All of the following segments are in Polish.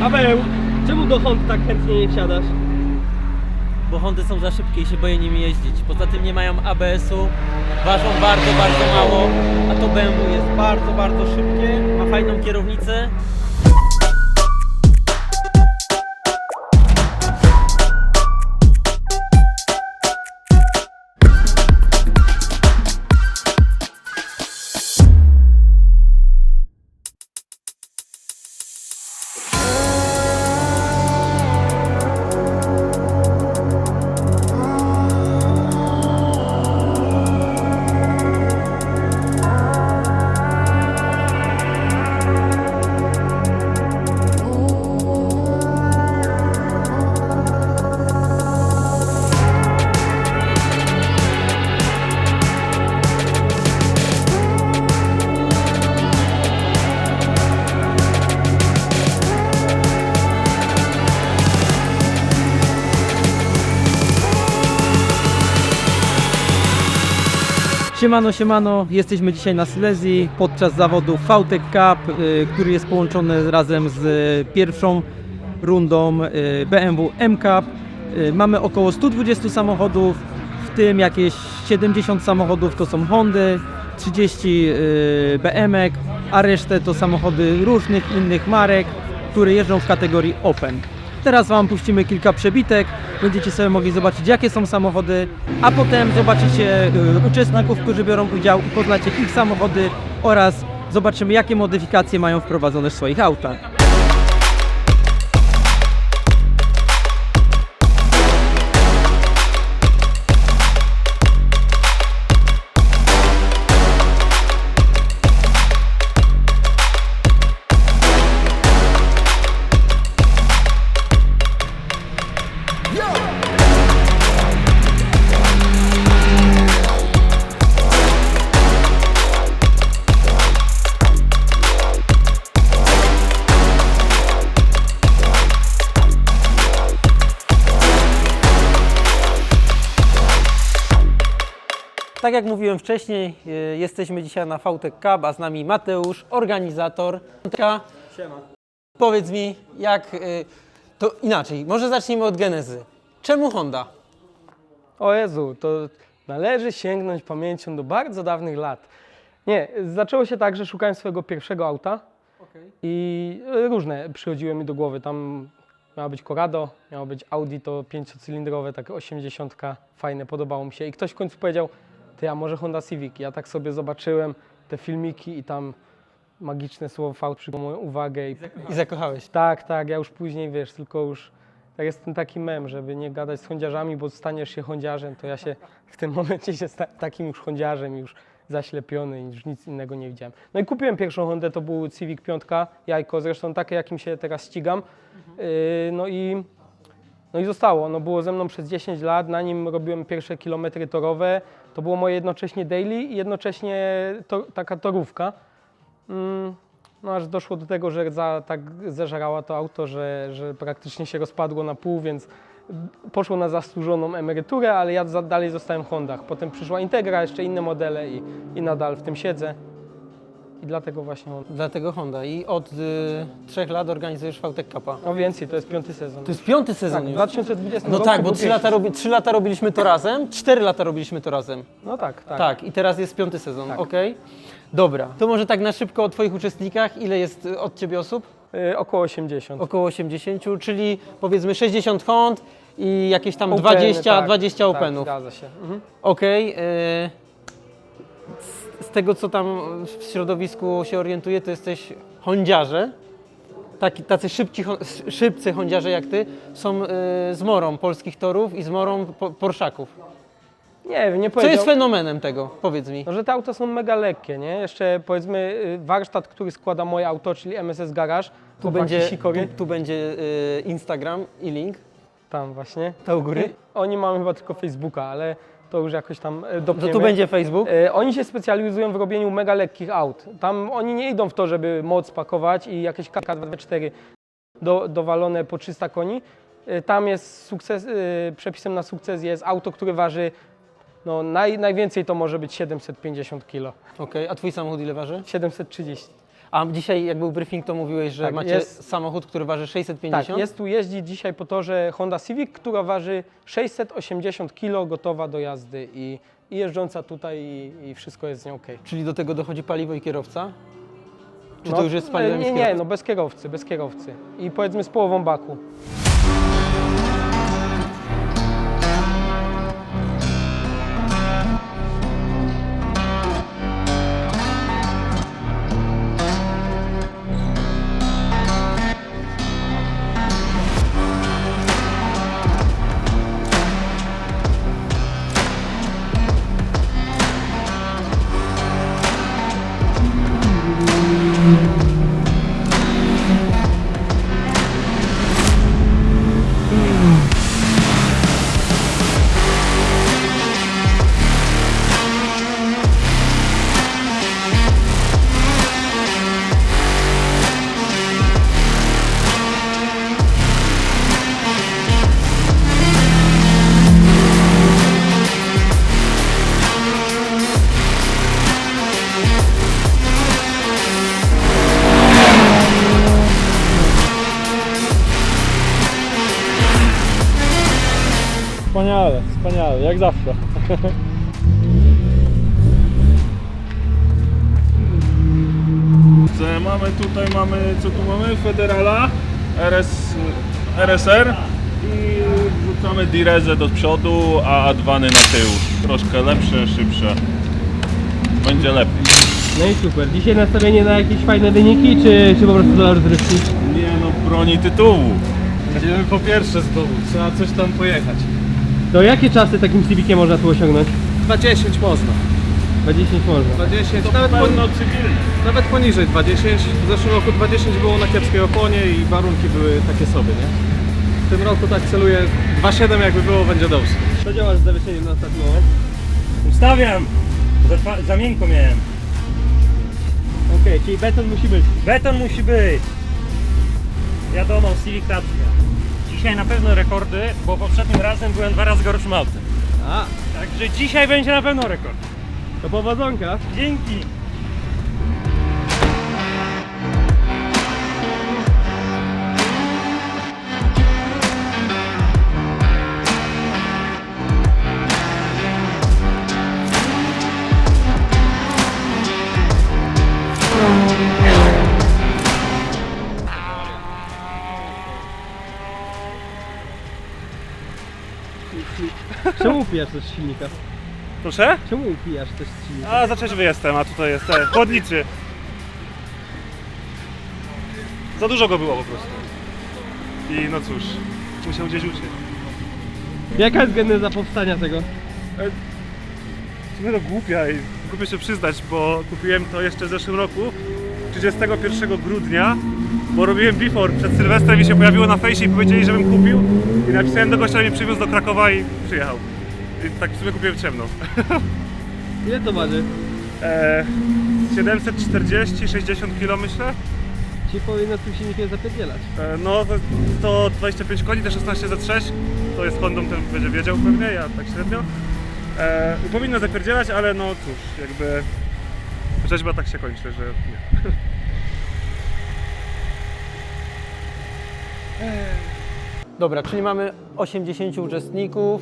Paweł, czemu do Hondy tak chętnie nie wsiadasz? Bo Hondy są za szybkie i się boję nimi jeździć. Poza tym nie mają ABS-u, ważą bardzo, bardzo mało, a to BMW jest bardzo, bardzo szybkie, ma fajną kierownicę. Siemano, siemano, jesteśmy dzisiaj na Silesii podczas zawodu VTEC Cup, y, który jest połączony razem z y, pierwszą rundą y, BMW M Cup. Mamy około 120 samochodów, w tym jakieś 70 samochodów to są Hondy, 30 y, BM-ek, a resztę to samochody różnych innych marek, które jeżdżą w kategorii Open. Teraz Wam puścimy kilka przebitek, będziecie sobie mogli zobaczyć jakie są samochody, a potem zobaczycie y, uczestników, którzy biorą udział i poznacie ich samochody oraz zobaczymy jakie modyfikacje mają wprowadzone w swoich autach. Tak jak mówiłem wcześniej, y, jesteśmy dzisiaj na VTEC Cup, a z nami Mateusz, organizator. Siema. Powiedz mi, jak y, to inaczej, może zacznijmy od genezy. Czemu Honda? O Jezu, to należy sięgnąć pamięcią do bardzo dawnych lat. Nie, zaczęło się tak, że szukałem swojego pierwszego auta i e, różne przychodziły mi do głowy. Tam miało być Corrado, miało być Audi to pięciocylindrowe, takie 80, fajne, podobało mi się. I ktoś w końcu powiedział, ty, a może Honda Civic? Ja tak sobie zobaczyłem te filmiki i tam magiczne słowo V przykuło moją uwagę. I, I zakochałeś. tak, tak, ja już później, wiesz, tylko już tak jest ten taki mem, żeby nie gadać z chądziarzami, bo staniesz się chądziarzem, to ja się w tym momencie się sta- takim już chądziarzem, już zaślepiony i już nic innego nie widziałem. No i kupiłem pierwszą Hondę, to był Civic 5, jajko, zresztą takie, jakim się teraz ścigam. Yy, no i no i zostało. Ono było ze mną przez 10 lat, na nim robiłem pierwsze kilometry torowe. To było moje jednocześnie daily i jednocześnie to, taka torówka. Mm, No aż doszło do tego, że za, tak zeżrała to auto, że, że praktycznie się rozpadło na pół, więc poszło na zasłużoną emeryturę, ale ja dalej zostałem w Hondach. Potem przyszła Integra, jeszcze inne modele i, i nadal w tym siedzę. I dlatego właśnie Honda. Dlatego Honda. I od y, trzech lat organizujesz VTEC Cupa. No więcej, to jest piąty sezon. To jest piąty sezon tak, już. 2020 No tak, bo był trzy lata, pierwszy. robi, trzy lata robiliśmy to razem, cztery lata robiliśmy to razem. No tak, tak. Tak, i teraz jest piąty sezon, Tak. okej. Dobra, to może tak na szybko o Twoich uczestnikach. Ile jest y, od Ciebie osób? Y, około 80. Około 80, czyli powiedzmy 60 Hond i jakieś tam Openy, 20, tak, 20 tak, Openów. Zgadza się. Mhm. Okej. y, z- tego, co tam w środowisku się orientuję, to jesteś hondziarze. Taki, tacy szybci, szybcy hondziarze jak Ty są y, z morą polskich torów i z morą po, Porszaków. Nie wiem, nie Co powiedział. jest fenomenem tego? Powiedz mi. No, że te auta są mega lekkie, nie? Jeszcze powiedzmy y, warsztat, który składa moje auto, czyli MSS Garage. Tu będzie, tu, tu będzie y, Instagram i link. Tam właśnie. To u góry. I Oni mają chyba tylko Facebooka, ale to już jakoś tam To dopniemy. tu będzie Facebook. E, Oni się specjalizują w robieniu mega lekkich aut. Tam oni nie idą w to, żeby moc pakować i jakieś KK24 do, dowalone po 300 koni. E, Tam jest sukces, e, przepisem na sukces jest auto, które waży no, naj, najwięcej to może być 750 kg. Okej, a twój samochód ile waży? 730. A dzisiaj jak był briefing, to mówiłeś, że Tak, macie jest- samochód, który waży 650? Tak, jest tu jeździ dzisiaj po torze Honda Civic, która waży 680 kg, gotowa do jazdy i, i jeżdżąca tutaj i, i wszystko jest z nią ok. Czyli do tego dochodzi paliwo i kierowca? Czy No, to już jest z paliwem i Nie, nie, kierowcą? no bez kierowcy, bez kierowcy. I powiedzmy z połową baku. Wspaniale, jak zawsze. mamy tutaj mamy, co tu mamy? Federala, RS, RSR i wrzucamy Direzę do przodu, a Adwany na tył. Troszkę lepsze, szybsze. Będzie lepiej. No i super. Dzisiaj nastawienie na jakieś fajne wyniki, czy, czy po prostu do rozrywki? Nie no, broni tytułu. Będziemy po pierwsze znowu, trzeba coś tam pojechać. To jakie czasy takim Civiciem można tu osiągnąć? 20 można. 20 można. 20, nawet, poni- nawet poniżej 20. W zeszłym roku 20 było na kiepskiej oponie i warunki były takie sobie, nie? W tym roku tak celuję 2,7 jakby było, będzie dobrze. Co działasz z zawieszeniem na ostatni moment? Ustawiam! Za, twa- za miękko miałem. Okej, czyli beton musi być. Beton musi być. Wiadomo, Civic Racja. Dzisiaj na pewno rekordy, bo poprzednim razem byłem dwa razy gorszym autem. A, Także dzisiaj będzie na pewno rekord. to powodzonka. Dzięki! Czemu upijasz coś z silnika? Proszę? Czemu upijasz coś z silnika? A, za trzeźwy jestem, a tutaj jest ten, chłodniczy. Za dużo go było po prostu. I no cóż, musiał gdzieś uciec. Jaka jest geneza powstania tego? Trochę to głupia i głupio się przyznać, bo kupiłem to jeszcze w zeszłym roku, 31 grudnia, bo robiłem before przed Sylwestrem i się pojawiło na fejsie i powiedzieli, żebym kupił i napisałem do gościa, że mnie przywiózł do Krakowa i przyjechał. I tak w sumie kupiłem w ciemno. Ile to waży? Eee, 740-60 kg myślę. Ci powinno tym silnikiem zapierdzielać. E, no to 125 koni, te 16 Z6, to jest Hondą, ten będzie wiedział pewnie, ja tak średnio. E, powinno zapierdzielać, ale no cóż, jakby rzeźba tak się kończy, że nie. Dobra, czyli mamy 80 uczestników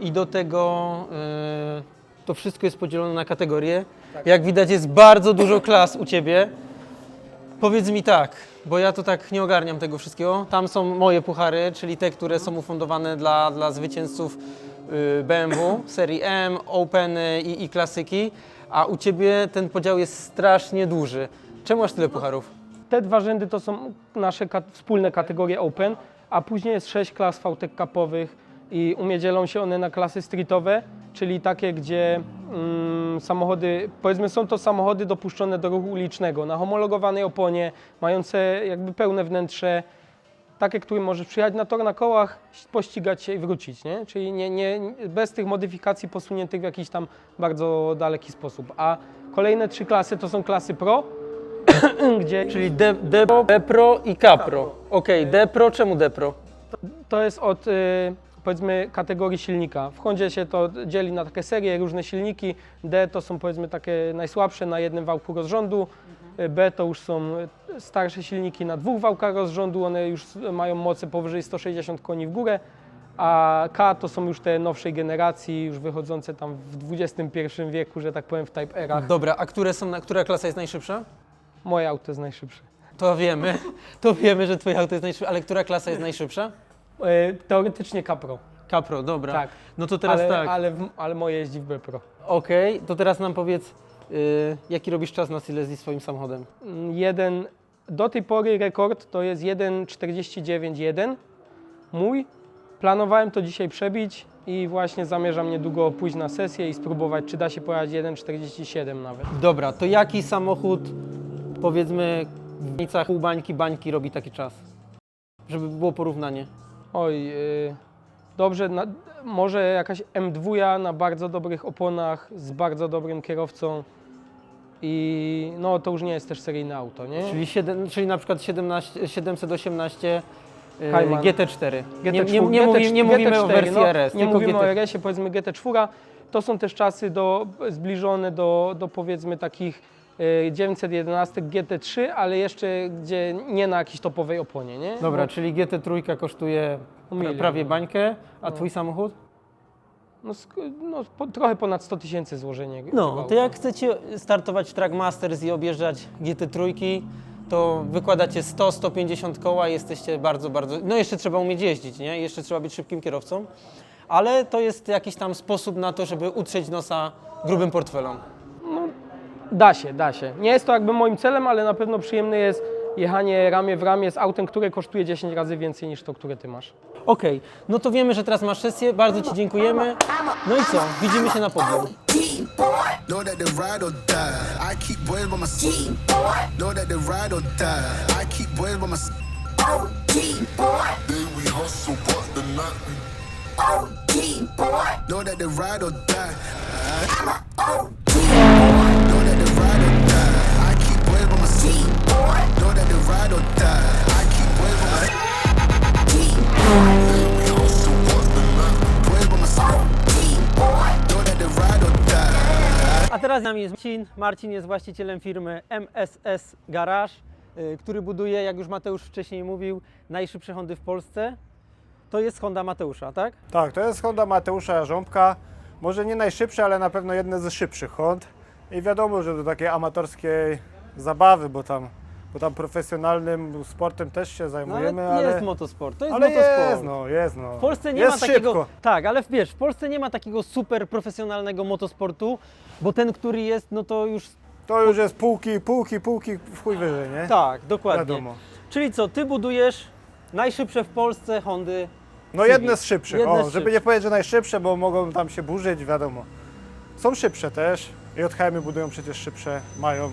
i do tego e, to wszystko jest podzielone na kategorie. Jak widać jest bardzo dużo klas u Ciebie. Powiedz mi tak, bo ja to tak nie ogarniam tego wszystkiego. Tam są moje puchary, czyli te, które są ufundowane dla, dla zwycięzców y, BMW, serii M, Open i, i klasyki, a u Ciebie ten podział jest strasznie duży. Czemu masz tyle pucharów? Te dwa rzędy to są nasze wspólne kategorie Open, a później jest sześć klas VTEC Cupowych i u mnie dzielą się one na klasy streetowe, czyli takie, gdzie mm, samochody, powiedzmy są to samochody dopuszczone do ruchu ulicznego, na homologowanej oponie, mające jakby pełne wnętrze, takie, którym możesz przyjechać na tor na kołach, pościgać się i wrócić, nie? Czyli nie, nie, bez tych modyfikacji posuniętych w jakiś tam bardzo daleki sposób. A kolejne trzy klasy to są klasy Pro, gdzie Czyli D, D, D Pro i Capro. Okej, D Pro, czemu D Pro? to jest od y, powiedzmy kategorii silnika. W Hondzie się to dzieli na takie serie, różne silniki. D to są powiedzmy takie najsłabsze na jednym wałku rozrządu. Y, B to już są y, starsze silniki na dwóch wałkach rozrządu, one już mają moce powyżej 160 koni w górę, a K to są już te nowszej generacji, już wychodzące tam w XXI wieku, że tak powiem w Type R'ach. Dobra, a które są, na, która klasa jest najszybsza? Moje auto jest najszybsze. To wiemy, to wiemy, że twoje auto jest najszybsze, ale która klasa jest najszybsza? Y, Teoretycznie Capro, Capro, dobra. tak. No to teraz ale, tak. ale, w- ale moje jeździ w B Pro. Okej, to teraz nam powiedz, y, jaki robisz czas na Silesii swoim samochodem? Mm, Jeden, do tej pory rekord to jest 1,49,1 mój. Planowałem to dzisiaj przebić i właśnie zamierzam niedługo pójść na sesję i spróbować, czy da się pojechać 1,47 nawet. Dobra, to jaki samochód, powiedzmy, w granicach pół bańki, bańki robi taki czas? Żeby było porównanie. Oj, yy, dobrze, na, może jakaś M2 na bardzo dobrych oponach, z bardzo dobrym kierowcą i no to już nie jest też seryjne auto, nie? Czyli, 7, czyli na przykład 17, 718 y, Kajman. GT4. Nie, nie, GT4, nie, mówi, nie mówimy o GT4, wersji no, RS, Nie mówimy GT. o RS-ie, powiedzmy GT4. To są też czasy do, zbliżone do, do powiedzmy takich 911 GT3, ale jeszcze gdzie nie na jakiejś topowej oponie, nie? Dobra, Bo, czyli GT3 kosztuje pra, Milion. prawie bańkę, a No. twój samochód? no, sk- no, po, trochę ponad 100 tysięcy złożenie. No, to jak chcecie startować w Trackmasters i objeżdżać GT3, to wykładacie 100-150 koła i jesteście bardzo, bardzo... No jeszcze trzeba umieć jeździć, nie? Jeszcze trzeba być szybkim kierowcą, ale to jest jakiś tam sposób na to, żeby utrzeć nosa grubym portfelom. Da się, da się. Nie jest to jakby moim celem, ale na pewno przyjemne jest jechanie ramię w ramię z autem, które kosztuje 10 razy więcej niż to, które ty masz. Okej, no to wiemy, że teraz masz sesję, bardzo Ci dziękujemy. No i co? Widzimy się na podium. Know that the ride or die. I keep boys by my side. Know that the ride or die. I keep boys by my side. Then we hustle, but the night we Know that the ride or die. Ride or die. I keep die. A teraz z nami jest Marcin. Marcin jest właścicielem firmy MSS Garage, y, który buduje, jak już Mateusz wcześniej mówił, najszybsze Hondy w Polsce. To jest Honda Mateusza, tak? Tak, to jest Honda Mateusza Jarząbka. Może nie najszybsze, ale na pewno jedne ze szybszych Hond. I wiadomo, że do takiej amatorskiej zabawy, bo tam, bo tam profesjonalnym sportem też się No, zajmujemy, ale ale, jest motosport, to jest ale motosport. jest, no, jest, no. W Polsce nie jest ma takiego. szybko. Tak, ale wiesz, w Polsce nie ma takiego super profesjonalnego motosportu, bo ten, który jest, no to już. To już jest półki, półki, półki w chuj wyżej, nie? Tak, dokładnie. Wiadomo. Czyli co, ty budujesz najszybsze w Polsce Hondy. No Civic. jedne z szybszych, Jedne o, z żeby szybszych. nie powiedzieć, że najszybsze, bo mogą tam się burzyć, wiadomo. Są szybsze też. JHM budują przecież szybsze, mają.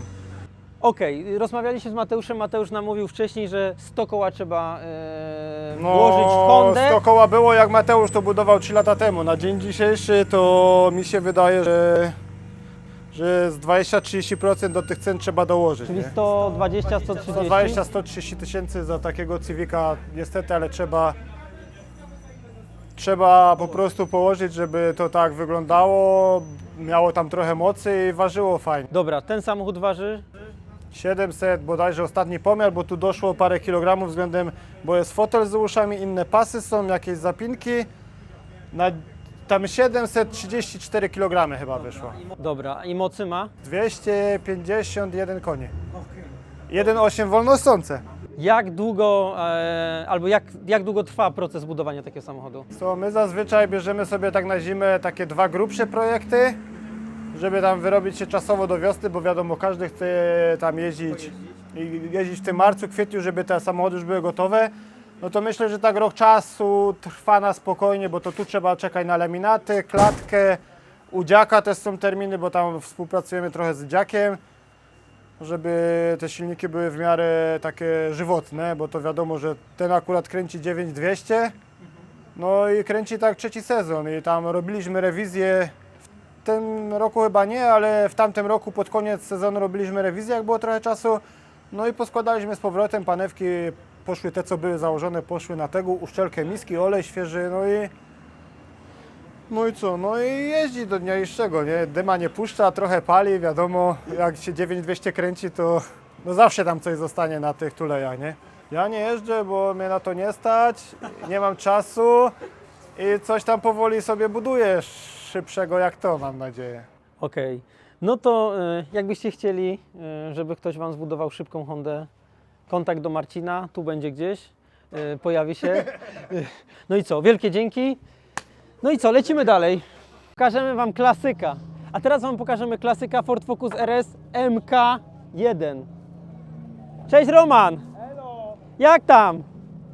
Okej, rozmawialiśmy z Mateuszem. Mateusz nam mówił wcześniej, że 100 koła trzeba e, No, włożyć w Hondę. 100 koła było jak Mateusz to budował 3 lata temu. Na dzień dzisiejszy to mi się wydaje, że, że z 20-30% do tych cen trzeba dołożyć. Czyli nie? 120, 130. 120-130 tysięcy za takiego Civica niestety, ale trzeba trzeba po prostu położyć, żeby to tak wyglądało, miało tam trochę mocy i ważyło fajnie. Dobra, ten samochód waży 700 bodajże ostatni pomiar, bo tu doszło parę kilogramów względem, bo jest fotel z uszami, inne pasy są, jakieś zapinki. Na, tam 734 kg chyba wyszło. Dobra, i mocy ma. 251 koni. 1,8 wolnosące. Jak długo, e, albo jak, jak długo trwa proces budowania takiego samochodu? Co, my zazwyczaj bierzemy sobie tak na zimę takie dwa grubsze projekty, żeby tam wyrobić się czasowo do wiosny, bo wiadomo, każdy chce tam jeździć i jeździć w tym marcu, kwietniu, żeby te samochody już były gotowe. No to myślę, że tak rok czasu trwa na spokojnie, bo to tu trzeba czekać na laminaty, klatkę, u dziaka też są terminy, bo tam współpracujemy trochę z dziakiem, żeby te silniki były w miarę takie żywotne, bo to wiadomo, że ten akurat kręci 9200, no i kręci tak trzeci sezon i tam robiliśmy rewizję. Tym roku chyba nie, ale w tamtym roku pod koniec sezonu robiliśmy rewizję, jak było trochę czasu. No i poskładaliśmy z powrotem panewki, poszły te co były założone, poszły na tego, uszczelkę miski, olej świeży, no i no i co, no i jeździ do dnia dzisiejszego, nie? Dyma nie puszcza, trochę pali, wiadomo, jak się 9200 kręci, to no zawsze tam coś zostanie na tych tulejach, nie? Ja nie jeżdżę, bo mnie na to nie stać, nie mam czasu i coś tam powoli sobie buduję szybszego jak to, mam nadzieję. Okej. No to y, jakbyście chcieli, y, żeby ktoś Wam zbudował szybką Hondę, kontakt do Marcina, tu będzie gdzieś, y, pojawi się. Y, No i co, wielkie dzięki. No i co, lecimy dalej. Pokażemy Wam klasyka. A teraz Wam pokażemy klasyka Ford Focus RS MK1. Cześć Roman! Hello! Jak tam?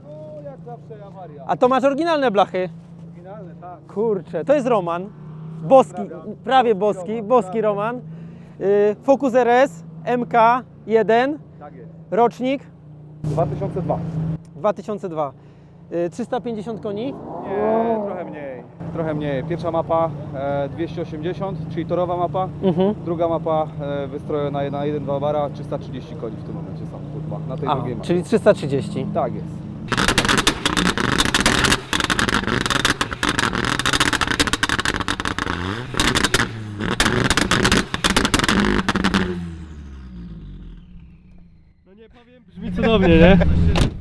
No jak zawsze awaria. A to masz oryginalne blachy? Finalne, tak. Kurczę, to jest Roman. Boski, prawie boski, boski Roman. Y, Focus RS MK1, Tak jest. rocznik 2002. 2002. Y, 350 koni. Nie, trochę mniej. Trochę mniej. Pierwsza mapa e, 280, czyli torowa mapa. Mhm. Druga mapa e, wystrojona na 1-2 bara, 330 koni w tym momencie są kurwa, na tej A, drugiej mapie. czyli 330. Tak jest. olabilir ya.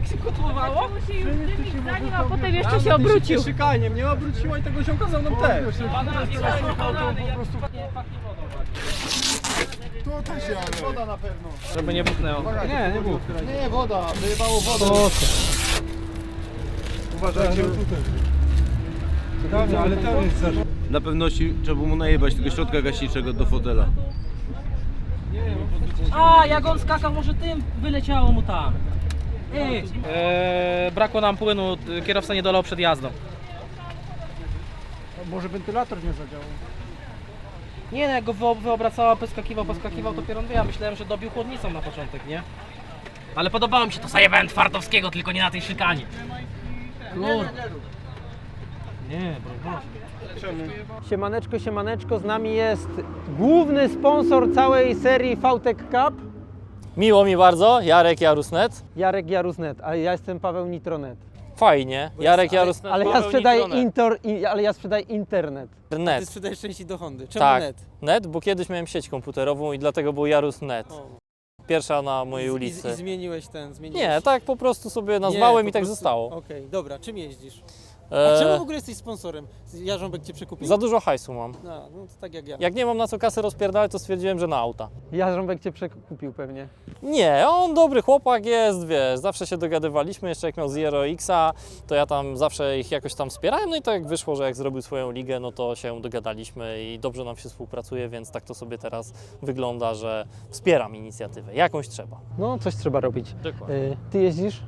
nie? się już dymić za nim, a potem jeszcze się obrócił. Szykanie, mnie obróciło i tego ziomka za mną też. Woda na pewno. Żeby nie buchnęło. Nie, nie buch. Nie, woda, wyjebało wodę. Uważajcie. Dobrze, ale to jest Dla pewności trzeba mu najebać tego środka gaśniczego do fotela. A, jak on skakał, może tym wyleciało mu tam. Eee, brakło nam płynu, t- kierowca nie dolał przed jazdą. Może wentylator nie zadziałał. Nie, no, jak go wyo- wyobracała, poskakiwał, poskakiwał, to pieron wie. Ja myślałem, że dobił chłodnicą na początek, nie? Ale podobało mi się to, zajebałem Twardowskiego, tylko nie na tej szykanie. Kur... Nie, bro, Siemaneczko, siemaneczko, z nami jest główny sponsor całej serii VTech Cup, Miło mi bardzo, Jarek Jarusnet. Jarek Jarusnet, a ja jestem Paweł Nitronet. Fajnie, Jarek Jarusnet. Ale ja Paweł sprzedaję, Nitronet. intor, i, ale ja sprzedaję internet. Net. sprzedajesz części do Hondy. Czemu Tak, net? net, bo kiedyś miałem sieć komputerową i dlatego był Jarusnet. O. Pierwsza na mojej I, i, ulicy. I zmieniłeś ten, zmieniłeś. Nie, tak po prostu sobie Nie, nazwałem po i tak prostu- zostało. Okej, dobra, czym jeździsz? A czemu E, w ogóle jesteś sponsorem? Jarząbek cię przekupił? za dużo hajsu mam. No, no to tak jak ja. Jak nie mam na co kasę rozpierdalać, to stwierdziłem, że na auta. Jarząbek cię przekupił pewnie. Nie, on dobry chłopak jest, wiesz, zawsze się dogadywaliśmy, jeszcze jak miał Zero Xa, to ja tam zawsze ich jakoś tam wspierałem, no i tak wyszło, że jak zrobił swoją ligę, no to się dogadaliśmy i dobrze nam się współpracuje, więc tak to sobie teraz wygląda, że wspieram inicjatywę, jakąś trzeba. No, coś trzeba robić. Dokładnie. Y, ty jeździsz?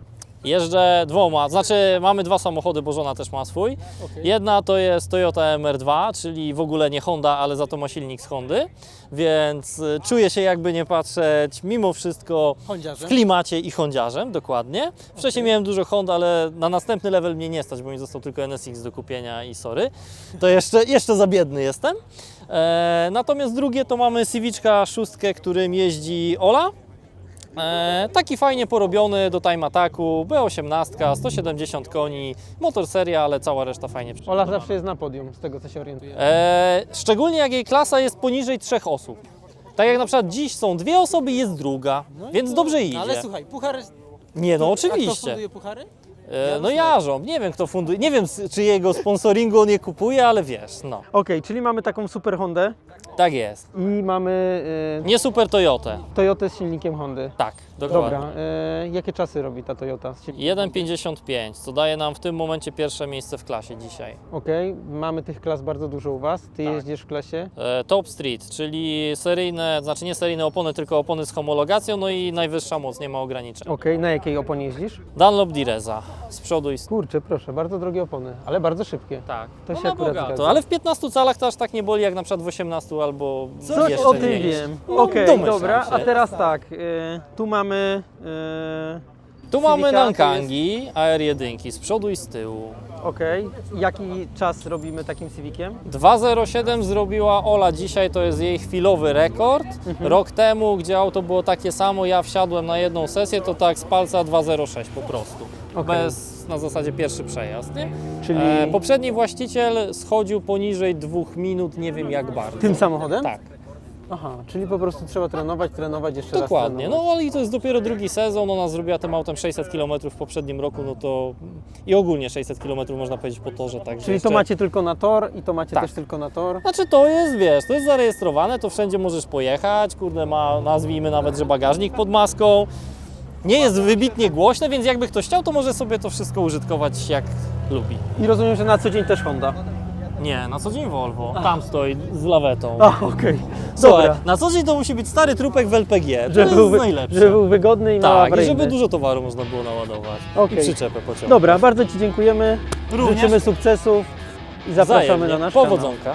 Jeżdżę dwoma, znaczy mamy dwa samochody, bo żona też ma swój. Jedna to jest Toyota MR2, czyli w ogóle nie Honda, ale za to ma silnik z Hondy, więc y, czuję się jakby nie patrzeć mimo wszystko w Hondziarzem? klimacie i hondziarzem, dokładnie. Wcześniej miałem dużo Honda, ale na następny level mnie nie stać, bo mi został tylko NSX do kupienia i sorry. To jeszcze, jeszcze za biedny jestem. E, natomiast drugie to mamy Civiczka szóstkę, którym jeździ Ola. E, taki fajnie porobiony do time ataku, B18, 170 koni, motor seria, ale cała reszta fajnie Ola zawsze jest na podium, z tego co się orientuję. E, szczególnie jak jej klasa jest poniżej trzech osób. Tak jak na przykład dziś są dwie osoby, jest druga, więc dobrze idzie. No ale słuchaj, puchar... Nie no, A kto oczywiście. funduje puchary? E, no jarząb, nie wiem kto funduje, nie wiem czy jego sponsoringu on nie kupuje, ale wiesz, no. Okej, czyli mamy taką super Hondę Tak jest. i mamy Nie super Toyotę. y, Toyotę z silnikiem Hondy. Tak, dokładnie. Dobra, y, jakie czasy robi ta Toyota z silnikiem? 1,55, co daje nam w tym momencie pierwsze miejsce w klasie dzisiaj. Okej, mamy tych klas bardzo dużo u Was. Ty Tak. jeździsz w klasie? E, Top Street, czyli seryjne, znaczy nie seryjne opony, tylko opony z homologacją, no i najwyższa moc, nie ma ograniczeń. Okej, na jakiej oponie jeździsz? Dunlop Direza, z przodu i z Kurczę, proszę, bardzo drogie opony, ale bardzo szybkie. Tak, To no się na akurat zgadza. ale w 15 calach to aż tak nie boli jak na przykład w 18 albo Coś jeszcze o tym mniej. wiem. No, Okej, domyślam dobra, się. a teraz tak, y, tu mamy... y, Tu mamy Civica, to Nankangi, AR1 z przodu i z tyłu. Okej, jaki czas robimy takim Civiciem? 2.07 zrobiła Ola dzisiaj, to jest jej chwilowy rekord. Mhm. Rok temu, gdzie auto było takie samo, ja wsiadłem na jedną sesję, to tak z palca 2.06 po prostu. Okej. Bez, na zasadzie pierwszy przejazd, nie? Czyli E, poprzedni właściciel schodził poniżej dwóch minut, nie wiem jak bardzo. tym samochodem? Tak, Aha, czyli po prostu trzeba trenować, trenować, jeszcze dokładnie. raz No trenować. ale i to jest dopiero drugi sezon, ona zrobiła tym autem 600 km w poprzednim roku, no to i ogólnie 600 km można powiedzieć po torze, także Czyli to jeszcze- macie tylko na tor i to macie Tak. też tylko na tor? Znaczy to jest, wiesz, to jest zarejestrowane, to wszędzie możesz pojechać, kurde ma, nazwijmy nawet, że bagażnik pod maską. Nie jest wybitnie głośne, więc jakby ktoś chciał, to może sobie to wszystko użytkować jak lubi. I rozumiem, że na co dzień też Honda. Nie, na co dzień Volvo. Tam stoi z lawetą. A, okej. Słuchaj, Dobra. na co dzień to musi być stary trupek w LPG. To Żeby jest był, wy- najlepsze. żeby był wygodny i mało tak, i awaryjny. żeby dużo towaru można było naładować. Okej. I przyczepę pociągnąć. Dobra, bardzo Ci dziękujemy. Również. Życzymy sukcesów i zapraszamy Wzajemnie. na nasz kanał. Powodzonka.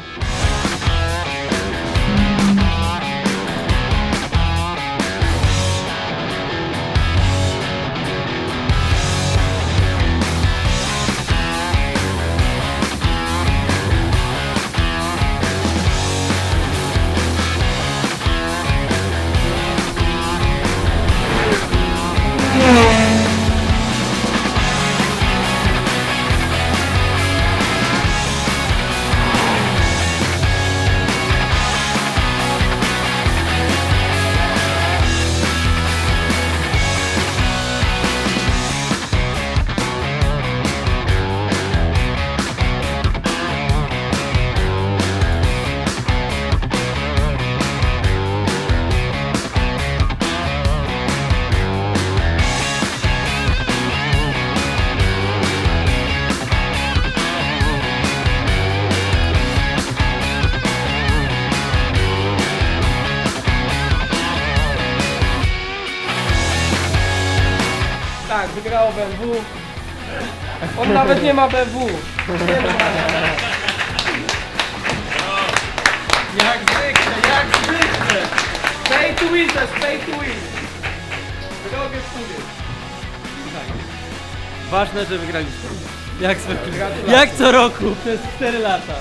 BMW. On nawet nie ma BMW. Nie ma. Jak zwykle, jak zwykle. Pay to win, to jest pay to win. Robię sobie. Ważne, że wygraliśmy. Jak zwykle. Jak co roku przez 4 lata.